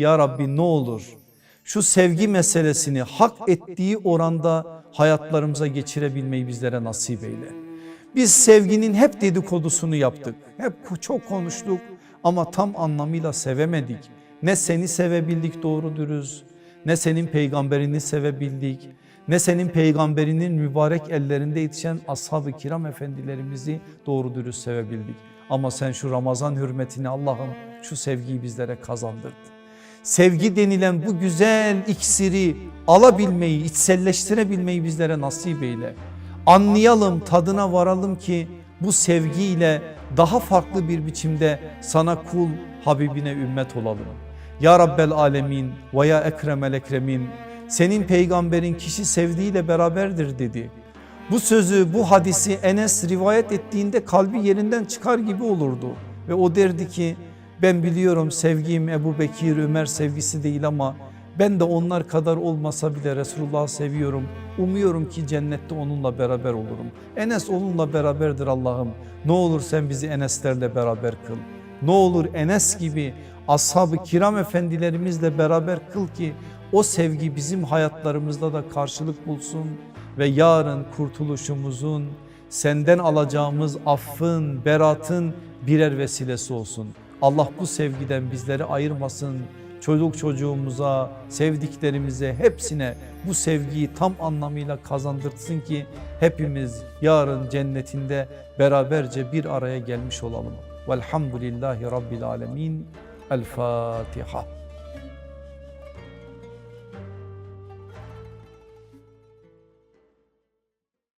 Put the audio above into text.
Ya Rabbi ne olur şu sevgi meselesini hak ettiği oranda hayatlarımıza geçirebilmeyi bizlere nasip eyle. Biz sevginin hep dedikodusunu yaptık. Hep çok konuştuk ama tam anlamıyla sevemedik. Ne seni sevebildik doğru dürüst, ne senin peygamberini sevebildik, ne senin peygamberinin mübarek ellerinde yetişen ashab-ı kiram efendilerimizi doğru dürüst sevebildik. Ama sen şu Ramazan hürmetine Allah'ım şu sevgiyi bizlere kazandırdın. Sevgi denilen bu güzel iksiri alabilmeyi, içselleştirebilmeyi bizlere nasip eyle. Anlayalım, tadına varalım ki bu sevgiyle daha farklı bir biçimde sana kul, Habibine ümmet olalım. Ya Rabbel Alemin ve ya Ekremel Ekremin senin peygamberin kişi sevdiğiyle beraberdir dedi. Bu sözü bu hadisi Enes rivayet ettiğinde kalbi yerinden çıkar gibi olurdu. Ve o derdi ki ben biliyorum sevgim Ebu Bekir Ömer sevgisi değil ama ben de onlar kadar olmasa bile Resulullah'ı seviyorum. Umuyorum ki cennette onunla beraber olurum. Enes onunla beraberdir Allah'ım. Ne olur sen bizi Eneslerle beraber kıl. Ne olur Enes gibi ashab-ı kiram efendilerimizle beraber kıl ki o sevgi bizim hayatlarımızda da karşılık bulsun ve yarın kurtuluşumuzun senden alacağımız affın, beratın birer vesilesi olsun. Allah bu sevgiden bizleri ayırmasın. Çocuk çocuğumuza, sevdiklerimize hepsine bu sevgiyi tam anlamıyla kazandırtsın ki hepimiz yarın cennetinde beraberce bir araya gelmiş olalım. Velhamdülillahi Rabbil Alemin. El Fatiha.